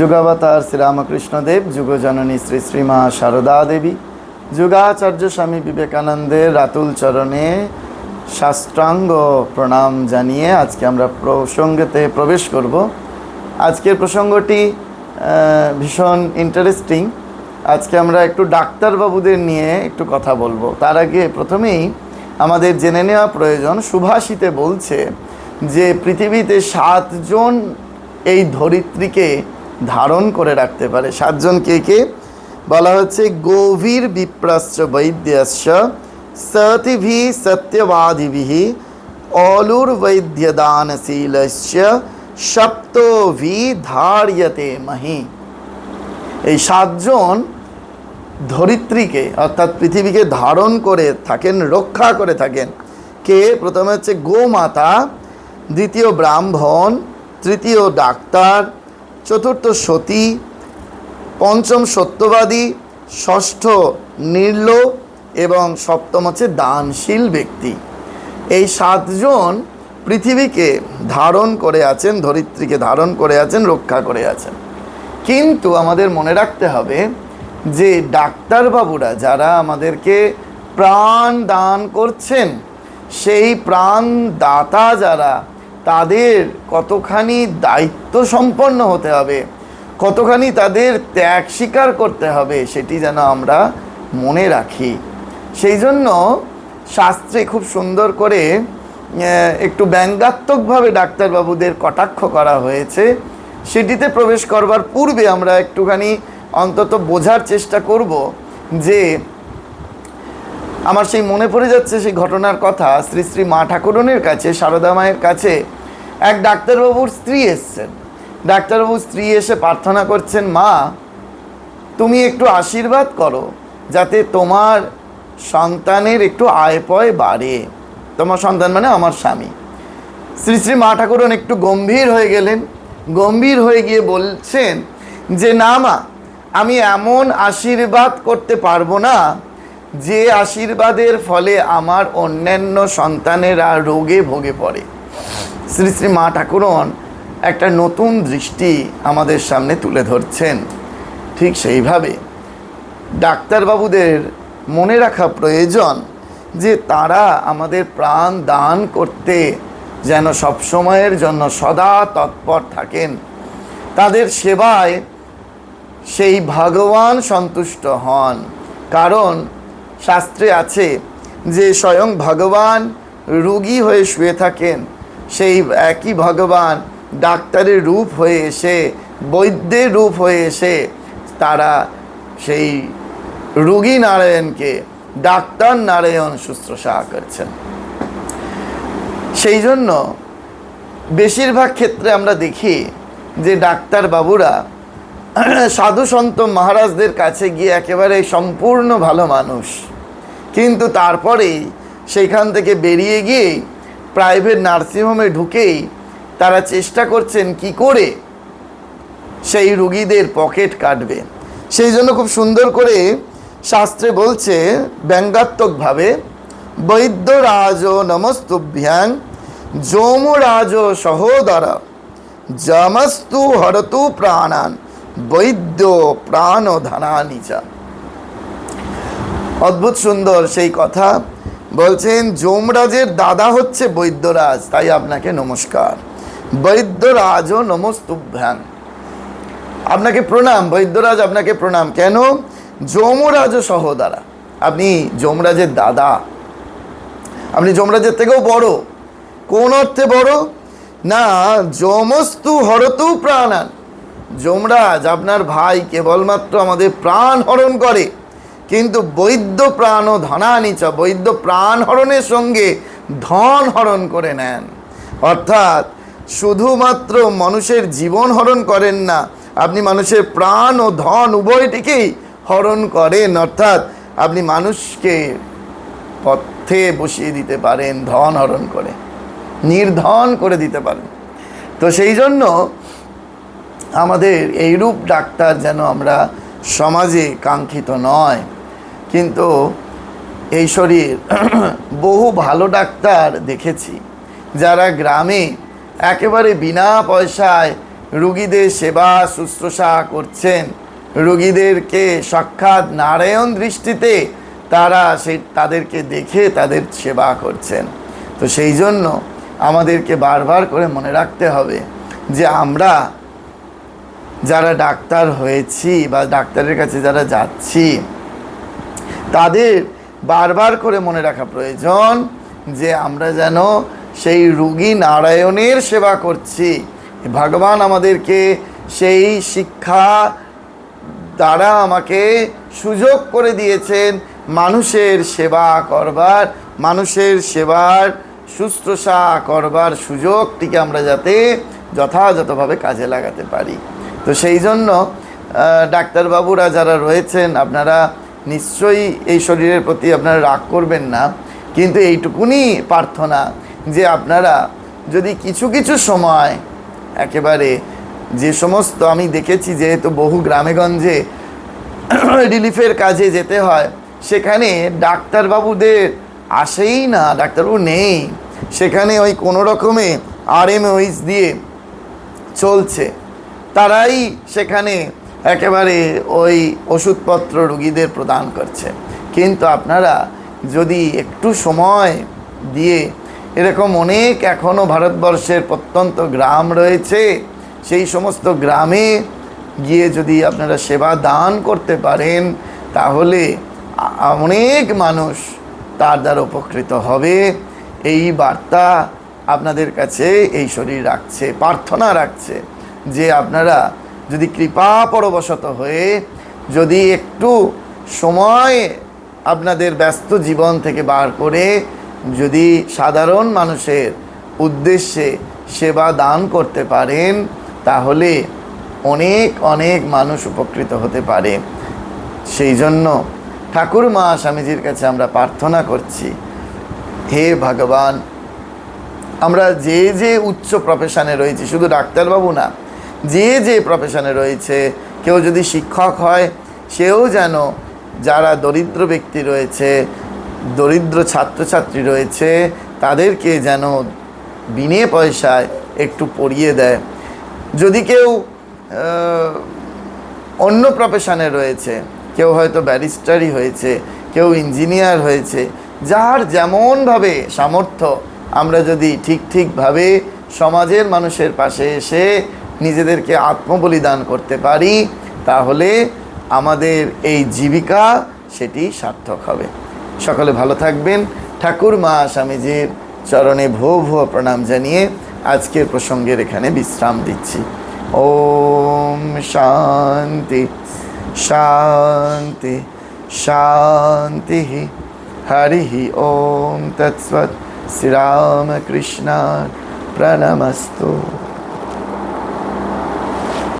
যুগাবতার শ্রীরামকৃষ্ণদেব যুগজননী শ্রী শ্রীমা সারদা দেবী, যুগাচার্য স্বামী বিবেকানন্দের রাতুল চরণে শাস্ত্রাঙ্গ প্রণাম জানিয়ে আজকে আমরা প্রসঙ্গেতে প্রবেশ করব। আজকের প্রসঙ্গটি ভীষণ ইন্টারেস্টিং আজকে আমরা একটু ডাক্তারবাবুদের নিয়ে একটু কথা বলব। তার আগে প্রথমেই আমাদের জেনে নেওয়া প্রয়োজন, সুভাষিতে বলছে যে পৃথিবীতে সাতজন এই ধরিত্রীকে ধারণ করে রাখতে পারে। সাতজন কে কে? বলা হচ্ছে গভীর বিপ্রাশ্চ বৈদ্যস্য সতিভি সত্যবাদিভি অলুর বৈদ্যদানশীলস্য সপ্তভি ধার্যতে মহি। এই সাতজন ধরিত্রীকে, অর্থাৎ পৃথিবীকে ধারণ করে থাকেন, রক্ষা করে থাকেন। কে? প্রথমে হচ্ছে গোমাতা, দ্বিতীয় ব্রাহ্মণ, তৃতীয় ডাক্তার চতুর্থ সতী, পঞ্চম সত্যবাদী, ষষ্ঠ নির্ল এবং সপ্তম হচ্ছে দানশীল ব্যক্তি। এই সাতজন পৃথিবীকে ধারণ করে আছেন, ধরিত্রীকে ধারণ করে আছেন, রক্ষা করে আছেন। কিন্তু আমাদের মনে রাখতে হবে যে ডাক্তারবাবুরা যারা আমাদেরকে প্রাণ দান করছেন, সেই প্রাণ দাতা যারা তাদের কতখানি দায়িত্ব সম্পন্ন হতে হবে, কতখানি তাদের ত্যাগ স্বীকার করতে হবে সেটি যেন আমরা মনে রাখি। সেই জন্য শাস্ত্রে খুব সুন্দর করে একটু ব্যঙ্গাত্মকভাবে ডাক্তারবাবুদের কটাক্ষ করা হয়েছে। সেটিতে প্রবেশ করবার পূর্বে আমরা একটুখানি অন্তত বোঝার চেষ্টা করব যে আমার সেই মনে পড়ে যাচ্ছে সেই ঘটনার কথা। শ্রী শ্রী মা ঠাকুরনের কাছে, সারদা মায়ের কাছে এক ডাক্তারবাবুর স্ত্রী এসছেন। ডাক্তারবাবুর স্ত্রী এসে প্রার্থনা করছেন, মা, তুমি একটু আশীর্বাদ করো যাতে তোমার সন্তানের একটু আয় পয় বাড়ে। তোমার সন্তান মানে আমার স্বামী। শ্রী শ্রী মা ঠাকুরন একটু গম্ভীর হয়ে গেলেন। গম্ভীর হয়ে গিয়ে বলছেন যে, না মা, আমি এমন আশীর্বাদ করতে পারব না যে আশীর্বাদের ফলে আমার অন্যান্য সন্তানেরা রোগে ভোগে পড়ে। শ্রী শ্রী মা ঠাকুরন একটা নতুন দৃষ্টি আমাদের সামনে তুলে ধরছেন। ঠিক সেইভাবে ডাক্তারবাবুদের মনে রাখা প্রয়োজন যে তারা আমাদের প্রাণ দান করতে যেন সবসময়ের জন্য সদা তৎপর থাকেন। তাদের সেবায় সেই ভগবান সন্তুষ্ট হন। কারণ শাস্ত্রে আছে যে স্বয়ং ভগবান রুগী হয়ে শুয়ে থাকেন। সেই একই ভগবান ডাক্তারের রূপ হয়ে এসে, বৈদ্যের রূপ হয়ে এসে তারা সেই রুগী নারায়ণকে ডাক্তার নারায়ণ শুশ্রূষা করছেন। সেই জন্য বেশিরভাগ ক্ষেত্রে আমরা দেখি যে ডাক্তার বাবুরা সাধু সন্ত মহারাজদের কাছে গিয়ে একেবারে সম্পূর্ণ ভালো মানুষ। কিন্তু তারপরেই সেইখান থেকে বেরিয়ে গিয়ে প্রাইভেট নার্সিংহোমে ঢুকেই তারা চেষ্টা করছেন কি করে সেই রুগীদের পকেট কাটবে। সেই জন্য খুব সুন্দর করে শাস্ত্রে বলছে, ব্যঙ্গাত্মকভাবে বৈদ্যরাজ নমস্তুভ্যাং যমরাজ সহোদর, যমস্তু হরতু প্রাণান। বৈদ্য প্রাণ ধনানি চা। অদ্ভুত সুন্দর সেই কথা। বলছেন, যমরাজের দাদা হচ্ছে বৈদ্যরাজ, তাই আপনাকে নমস্কার। বৈদ্যরাজ ও নমস্তুভ্যাং। আপনাকে প্রণাম, বৈদ্যরাজ আপনাকে প্রণাম। কেন? যমরাজ সহদারা আপনি যমরাজের দাদা। আপনি যমরাজের থেকেও বড়। কোন অর্থে বড়? না, যমস্তু হরতু প্রাণান। যমরাজ, আপনার ভাই কেবলমাত্র আমাদের প্রাণ হরণ করে। কিন্তু বৈদ্য প্রাণ ও ধনানিচ, বৈদ্য প্রাণ হরণের সঙ্গে ধন হরণ করে নেন। অর্থাৎ শুধুমাত্র মানুষের জীবন হরণ করেন না, আপনি মানুষের প্রাণ ও ধন উভয়টিকেই হরণ করেন। অর্থাৎ আপনি মানুষকে পথে বসিয়ে দিতে পারেন, ধন হরণ করে, নির্ধন করে দিতে পারেন। তো সেই জন্য আমাদের এইরূপ ডাক্তার যেন আমরা সমাজে কাঙ্ক্ষিত নয়। কিন্তু এই শরীর বহু ভালো ডাক্তার দেখেছি, যারা গ্রামে একেবারে বিনা পয়সায় রুগীদের সেবা শুশ্রূষা করছেন। রুগীদেরকে সাক্ষাৎ নারায়ণ দৃষ্টিতে তারা সেই তাদেরকে দেখে তাদের সেবা করছেন। তো সেই জন্য আমাদেরকে বারবার করে মনে রাখতে হবে যে আমরা যারা ডাক্তার হয়েছি বা ডাক্তারের কাছে যারা যাচ্ছি, তাদের বারবার করে মনে রাখা প্রয়োজন যে আমরা যেন সেই রুগী নারায়ণের সেবা করছি। ভগবান আমাদেরকে সেই শিক্ষা দ্বারা আমাকে সুযোগ করে দিয়েছেন মানুষের সেবা করবার, মানুষের সেবার শুশ্রূষা করবার সুযোগটিকে আমরা যাতে যথাযথভাবে কাজে লাগাতে পারি। তো সেই জন্য ডাক্তারবাবুরা যারা রয়েছেন, আপনারা নিশ্চয়ই এই শরীরের প্রতি আপনারা রাগ করবেন না। কিন্তু এইটুকুনি প্রার্থনা যে আপনারা যদি কিছু কিছু সময় একেবারে যে সমস্ত আমি দেখেছি, যেহেতু বহু গ্রামেগঞ্জে রিলিফের কাজে যেতে হয়, সেখানে ডাক্তারবাবুদের আসেই না, ডাক্তারবাবু নেই। সেখানে ওই কোনো রকমে আর এম দিয়ে চলছে। তারাই সেখানে একেবারে ওই ওষুধপত্র রুগীদের প্রদান করছে। কিন্তু আপনারা যদি একটু সময় দিয়ে এরকম অনেক এখনও ভারতবর্ষের প্রত্যন্ত গ্রাম রয়েছে, সেই সমস্ত গ্রামে গিয়ে যদি আপনারা সেবা দান করতে পারেন, তাহলে অনেক মানুষ তার দ্বারা উপকৃত হবে। এই বার্তা আপনাদের কাছে এই শরীর রাখছে, প্রার্থনা রাখছে। যে আপনারা যদি কৃপা পরবশত হয়ে যদি একটু সময় আপনাদের ব্যস্ত জীবন থেকে বার করে যদি সাধারণ মানুষের উদ্দেশ্যে সেবা দান করতে পারেন, তাহলে অনেক অনেক মানুষ উপকৃত হতে পারে। সেই জন্য ঠাকুর মা স্বামীজির কাছে আমরা প্রার্থনা করছি, হে ভগবান, আমরা যে যে উচ্চ প্রফেশনে রয়েছি, শুধু ডাক্তারবাবু না যে যে প্রফেশনে রয়েছে, কেউ যদি শিক্ষক হয়, সেও যেন যারা দরিদ্র ব্যক্তি রয়েছে, দরিদ্র ছাত্রছাত্রী রয়েছে, তাদেরকে যেন বিনে পয়সায় একটু পড়িয়ে দেয়। যদি কেউ অন্য প্রফেশনে রয়েছে, কেউ হয়তো ব্যারিস্টারই হয়েছে, কেউ ইঞ্জিনিয়ার হয়েছে, যার যেমনভাবে সামর্থ্য, আমরা যদি ঠিক ঠিকভাবে সমাজের মানুষের পাশে এসে নিজেদেরকে আত্মবলিদান করতে পারি, তাহলে আমাদের এই জীবিকা সেটি সার্থক হবে। সকলে ভালো থাকবেন। ঠাকুর মা স্বামীজির চরণে ভো ভো প্রণাম জানিয়ে আজকের প্রসঙ্গের এখানে বিশ্রাম দিচ্ছি। ওম শান্তি শান্তি শান্তি হরি ওম তৎসৎ। শ্রীরামকৃষ্ণ প্রণমস্তু